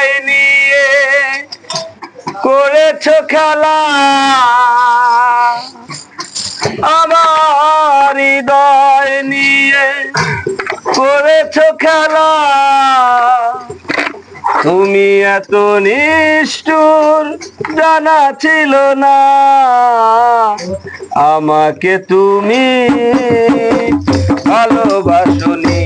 নিয়ে করেছ খেলা। আমার হৃদয় নিয়ে করেছ খেলা। তুমি এত নিষ্ঠুর, জানা ছিল না। আমাকে তুমি ভালোবাসনি।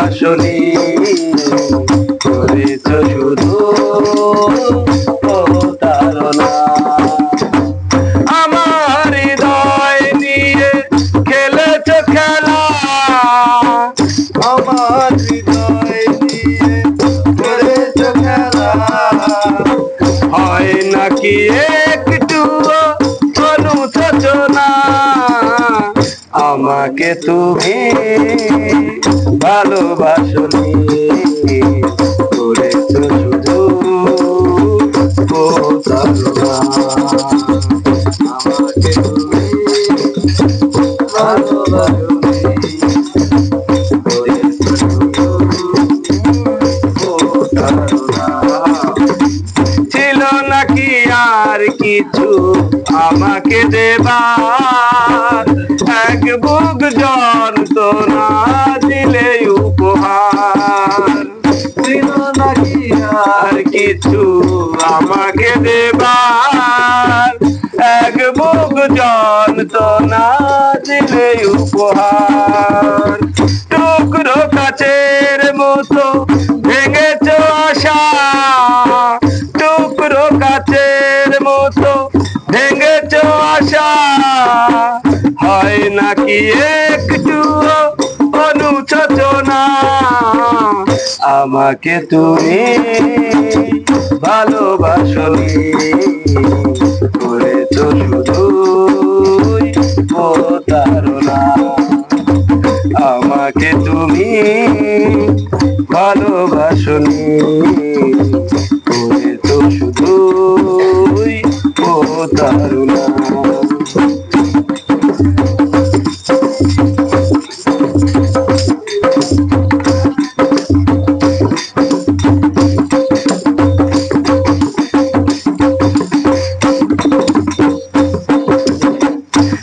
ভালোবাসনি আমাকে তুমি ভালোবাসনি করেছ শুধু ছিল নাকি আর কিছু আমাকে দেবার এক বুক যন্ত্রণা দিলে উপহার। ছিল নাকি আর কিছু আমাকে দেবার। এক বুক যন্ত্রণা দিলে উপহার। টুকরো কাচের মতো ভেঙেছ আশা। টুকরো কাচের মতো নাকি একটু অনুশোচনা আমাকে তুমি ভালোবাসনি তো শুধু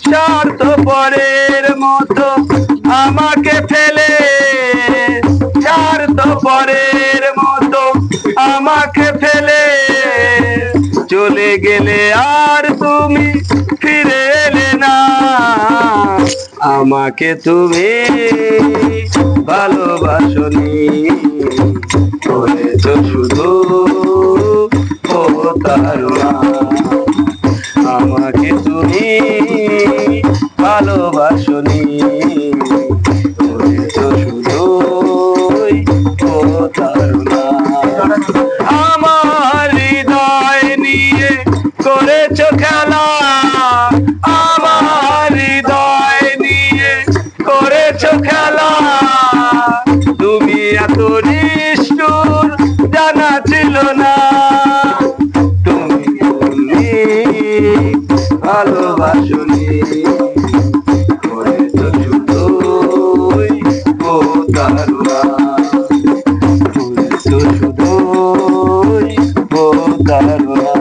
স্বার্থ পরের মতো আমাকে ফেলে স্বার্থ পরের মতো আমাকে ফেলে চলে গেলে আর তুমি ফিরে এলে না আমাকে তুমি ভালোবাসনি করেছ শুধু Bogavá,